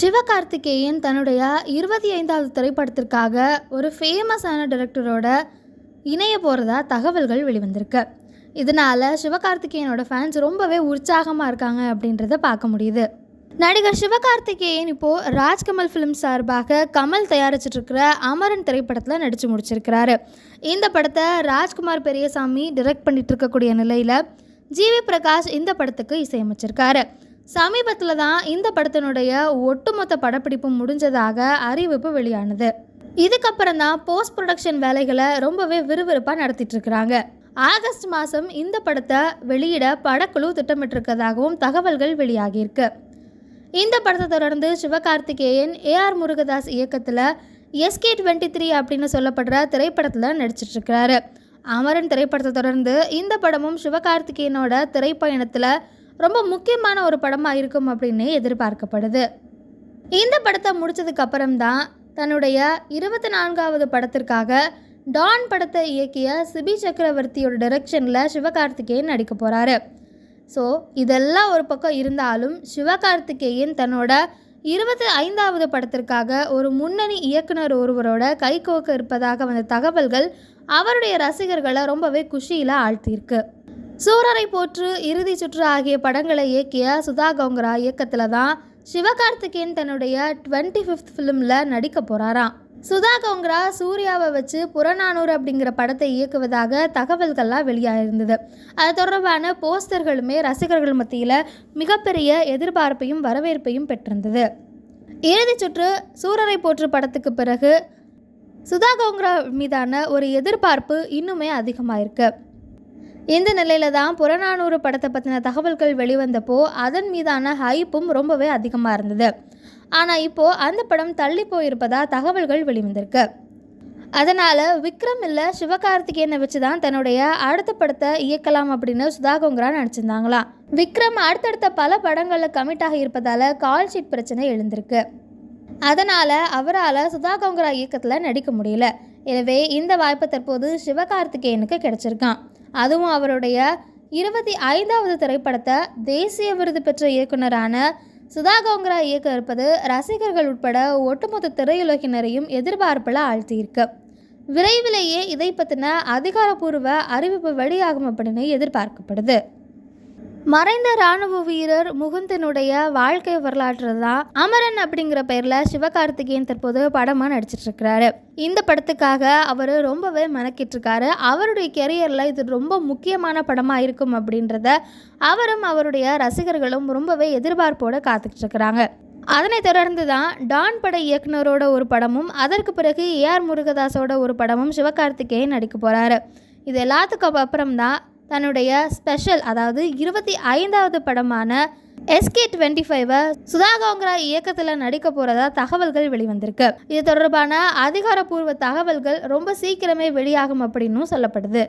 சிவகார்த்திகேயன் தன்னுடைய இருபத்தி ஐந்தாவது திரைப்படத்திற்காக ஒரு ஃபேமஸான டிரெக்டரோட இணைய போகிறதா தகவல்கள் வெளிவந்திருக்கு. இதனால் சிவகார்த்திகேயனோட ஃபேன்ஸ் ரொம்பவே உற்சாகமாக இருக்காங்க அப்படின்றத பார்க்க முடியுது. நடிகர் சிவகார்த்திகேயன் இப்போது ராஜ்கமல் ஃபிலிம் சார்பாக கமல் தயாரிச்சிட்ருக்கிற அமரன் திரைப்படத்தில் நடித்து முடிச்சிருக்கிறாரு. இந்த படத்தை ராஜ்குமார் பெரியசாமி டிரெக்ட் பண்ணிட்டு இருக்கக்கூடிய நிலையில் ஜிவி பிரகாஷ் இந்த படத்துக்கு இசையமைச்சிருக்காரு. சமீபத்தில் தான் இந்த படத்தினுடைய ஒட்டுமொத்த படப்பிடிப்பு முடிஞ்சதாக அறிவிப்பு வெளியானது. இதுக்கப்புறம் தான் போஸ்ட் ப்ரொடக்ஷன் வேலைகளை ரொம்பவே விறுவிறுப்பாக நடத்திட்டு இருக்கிறாங்க. ஆகஸ்ட் மாதம் இந்த படத்தை வெளியிட படக்குழு திட்டமிட்டிருக்கதாகவும் தகவல்கள் வெளியாகியிருக்கு. இந்த படத்தை தொடர்ந்து சிவகார்த்திகேயன் ஏஆர் முருகதாஸ் இயக்கத்தில் எஸ்கே டுவெண்ட்டி த்ரீ அப்படின்னு சொல்லப்படுற திரைப்படத்தில் நடிச்சிட்ருக்கிறாரு அமரன் திரைப்படத்தை தொடர்ந்து இந்த படமும் சிவகார்த்திகேயனோட திரைப்பயணத்தில் ரொம்ப முக்கியமான ஒரு படமாக இருக்கும் அப்படின்னு எதிர்பார்க்கப்படுது. இந்த படத்தை முடிச்சதுக்கு தன்னுடைய இருபத்தி நான்காவது படத்திற்காக டான் படத்தை இயக்கிய சிபி சக்கரவர்த்தியோட டைரக்ஷனில் சிவகார்த்திகேயன் நடிக்க போகிறாரு ஸோ இதெல்லாம் ஒரு பக்கம் இருந்தாலும் சிவகார்த்திகேயன் தன்னோட இருபத்தி ஐந்தாவது படத்திற்காக ஒரு முன்னணி இயக்குனர் ஒருவரோட கைகோக்க இருப்பதாக வந்த தகவல்கள் அவருடைய ரசிகர்களை ரொம்பவே குஷியில் ஆழ்த்தியிருக்கு. சூரரை போற்று இறுதி சுற்று ஆகிய படங்களை இயக்கிய சுதா கவுங்கரா இயக்கத்தில் தான் சிவகார்த்திகேயன் தன்னுடைய டுவெண்ட்டி ஃபிஃப்த் ஃபிலிமில் நடிக்க போகிறாராம் சுதா கவுங்கரா சூர்யாவை வச்சு புறநானூறு அப்படிங்கிற படத்தை இயக்குவதாக தகவல்கள்லாம் வெளியாயிருந்தது. அது தொடர்பான போஸ்டர்களுமே ரசிகர்கள் மத்தியில் மிகப்பெரிய எதிர்பார்ப்பையும் வரவேற்பையும் பெற்றிருந்தது. இறுதி சுற்று சூரரை போற்று படத்துக்கு பிறகு சுதா கவுங்கரா மீதான ஒரு எதிர்பார்ப்பு இன்னுமே அதிகமாக இருக்குது இந்த நிலையில தான் புறநானூறு படத்தை பற்றின தகவல்கள் வெளிவந்தப்போ அதன் மீதான ஹைப்பும் ரொம்பவே அதிகமாக இருந்தது. ஆனால் இப்போது அந்த படம் தள்ளி போயிருப்பதா தகவல்கள் வெளிவந்திருக்கு. அதனால் விக்ரம் இல்லை சிவகார்த்திகேயனை வச்சு தான் தன்னுடைய அடுத்த படத்தை இயக்கலாம் அப்படின்னு சுதா கோங்கரா நினச்சிருந்தாங்களாம் விக்ரம் அடுத்தடுத்த பல படங்களில் கமிட்டாக இருப்பதால் கால் ஷீட் பிரச்சனை எழுந்திருக்கு. அதனால் அவரால் சுதா கோங்கரா இயக்கத்தில் நடிக்க முடியல. எனவே இந்த வாய்ப்பு தற்போது சிவகார்த்திகேயனுக்கு கிடைச்சிருக்கான். அதுவும் அவருடைய இருபத்தி ஐந்தாவது திரைப்படத்தை தேசிய விருது பெற்ற இயக்குனரான சுதா கோங்கரா இயக்க இருப்பது ரசிகர்கள் உட்பட ஒட்டுமொத்த திரையுலகினரையும் எதிர்பார்ப்பில் ஆழ்த்தியிருக்கு. விரைவிலேயே இதை பற்றின அதிகாரப்பூர்வ அறிவிப்பு வெளியாகும் அப்படின்னு எதிர்பார்க்கப்படுது. மறைந்த ராணுவ வீரர் முகுந்தனுடைய வாழ்க்கை வரலாற்று தான் அமரன் அப்படிங்கிற பெயரில் சிவகார்த்திகேயன் தற்போது படமாக நடிச்சிட்டு இருக்கிறாரு இந்த படத்துக்காக அவர் ரொம்பவே மெனக்கிட்டுருக்காரு அவருடைய கெரியரில் இது ரொம்ப முக்கியமான படமாக இருக்கும் அப்படின்றத அவரும் அவருடைய ரசிகர்களும் ரொம்பவே எதிர்பார்ப்போடு காத்துக்கிட்டு இருக்கிறாங்க அதனைத் தொடர்ந்து தான் டான் பட இயக்குனரோட ஒரு படமும் அதற்கு பிறகு ஏஆர் முருகதாஸோட ஒரு படமும் சிவகார்த்திகேயன் நடிக்க போகிறாரு இது எல்லாத்துக்கும் அப்புறம் தான் தன்னுடைய ஸ்பெஷல் அதாவது இருபத்தி ஐந்தாவது படமான எஸ்கே டுவெண்ட்டி ஃபைவை சுதா கோங்கரா இயக்கத்தில் நடிக்க போகிறதா தகவல்கள் வெளிவந்திருக்கு. இது தொடர்பான அதிகாரப்பூர்வ தகவல்கள் ரொம்ப சீக்கிரமே வெளியாகும் அப்படின்னும் சொல்லப்படுது.